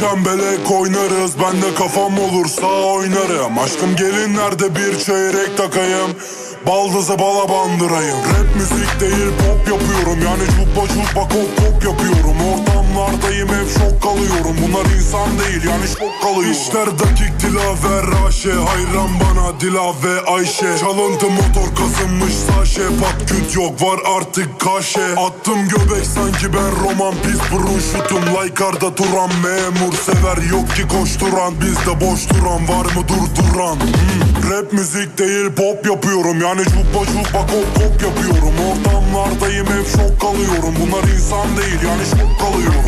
çembelek oynarız Ben de kafam olursa oynarım. Aşkım gelinlerde bir çeyrek takayım? Baldızı bala bandırayım. Rap müzik değil pop yapıyorum. Yani cubba cubba kop kop yapıyorum şok kalıyorum Bunlar insan değil yani şok kalıyorum. İşler dakik dilaver Raşe. Hayran bana Dila ve Ayşe. Çalıntı motor kazınmış saşe. Pat küt yok var artık kaşe. Attım göbek sanki ben roman Pis burun şutum Laykarda turan Memur sever yok ki koşturan. Bizde boş duran var mı durduran? Hmm, Rap müzik değil pop yapıyorum. Yani cubba cubba kop kop yapıyorum. Ortamlardayım hep şok kalıyorum. Bunlar insan değil yani şok kalıyorum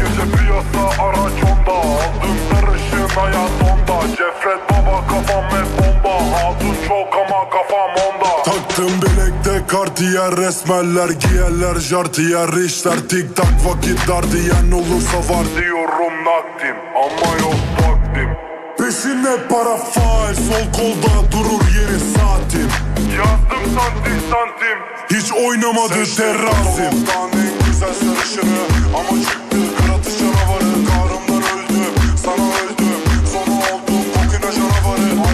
onda Cefret baba kafam hep bomba. Hatun çok ama kafam onda. Taktım bilekte kartiyer resmeller giyerler jartiyer işler tik tak vakit dar diyen olursa var. Diyorum nakdim ama yok vaktim Peşinde para fail sol kolda durur yeni saatim. Yazdım santim santim. Hiç oynamadı terrazim. en güzel sarışını Ama çıktı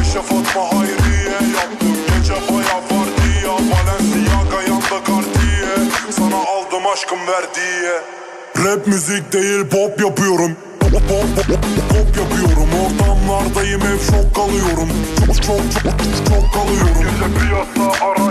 Ayşe Fatma Hayriye yaptım Gece baya vardiya Balenciaga yanda Cartier Sana aldım aşkım verdiye Rap müzik değil pop yapıyorum. Pop, pop, pop, pop yapıyorum. Ortamlardayım hep şok kalıyorum. Çok çok çok çok kalıyorum. Gece piyasa araç